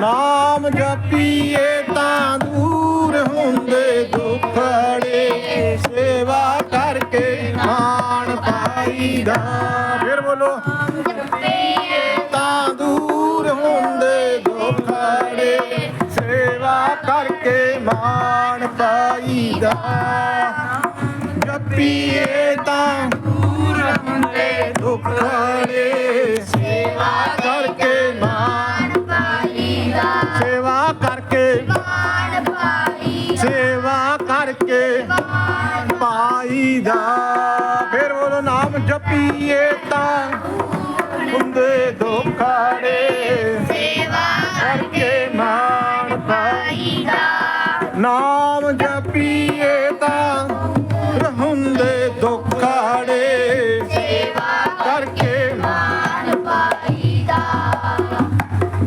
ਨਾਮ ਜਪੀਏ ਤਾਂ ਦੂਰ ਹੁੰਦੇ ਦੁਖੜੇ ਸੇਵਾ ਕਰਕੇ ਮਾਣ ਪਾਈਦਾ। ਫਿਰ ਬੋਲੋ। ਤਾਂ ਦੂਰ ਹੁੰਦੇ ਦੁਖੜੇ ਸੇਵਾ ਕਰਕੇ ਮਾਣ ਪਾਈਦਾ। ਜਪੀਏ ਤਾਂ ਦੂਰ ਹੁੰਦੇ ਦੁਖੜੇ ਸੇਵਾ ਕਰਕੇ। ਸੇਵਾ ਕਰਕੇ ਪਾਈਦਾ ਫਿਰ ਬੋਲੋ ਨਾਮ ਜਪੀਏ ਤਾਂ ਹੁੰਦੇ ਦੁਖੜੇ ਕਰਕੇ ਮਾਣ ਪਾਈਦਾ ਨਾਮ ਜਪੀਏ ਤਾਂ ਹੁੰਦੇ ਦੁਖੜੇ